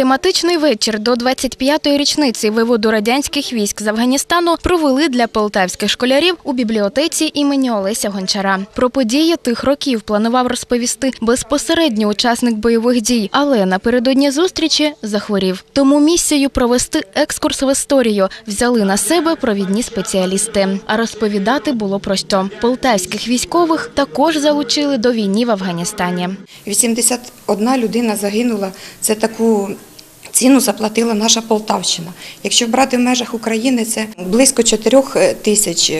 Тематичний вечір до 25-ї річниці виводу радянських військ з Афганістану провели для полтавських школярів у бібліотеці імені Олеся Гончара. Про події тих років планував розповісти безпосередньо учасник бойових дій, але напередодні зустрічі захворів. Тому місію провести екскурс в історію взяли на себе провідні спеціалісти. А розповідати було про що. Полтавських військових також залучили до війни в Афганістані. 81 людина загинула. Це таку ціну заплатила наша Полтавщина. Якщо брати в межах України, це близько 4 тисяч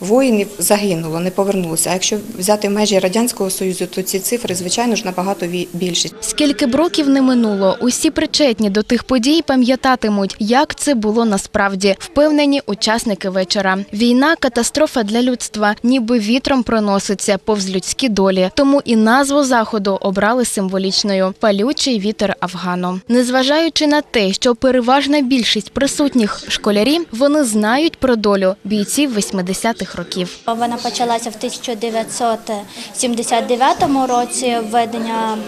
воїнів загинуло, не повернулося. А якщо взяти межі Радянського Союзу, то ці цифри, звичайно ж, набагато більші. Скільки б років не минуло, усі причетні до тих подій пам'ятатимуть, як це було насправді, впевнені учасники вечора. Війна катастрофа для людства, ніби вітром проноситься повз людські долі. Тому і назву заходу обрали символічною палючий вітер Афгану. Незважаючи на те, що переважна більшість присутніх школярі вони знають про долю бійців 80-х років. Вона почалася в 1979 році введення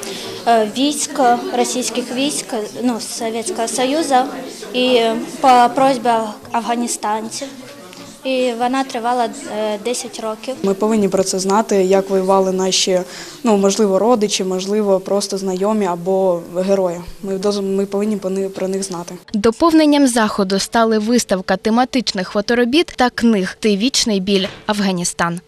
е, військ, російських військ ну, Совєтського Союзу і по просьбі афганістанців. І вона тривала е, 10 років. Ми повинні про це знати, як воювали наші, ну можливо, родичі, можливо, просто знайомі або герої. Ми ми повинні про них знати. Доповненням заходу стали виставка тематичних фоторобіт та книг «Ти вічний біль Афганістан.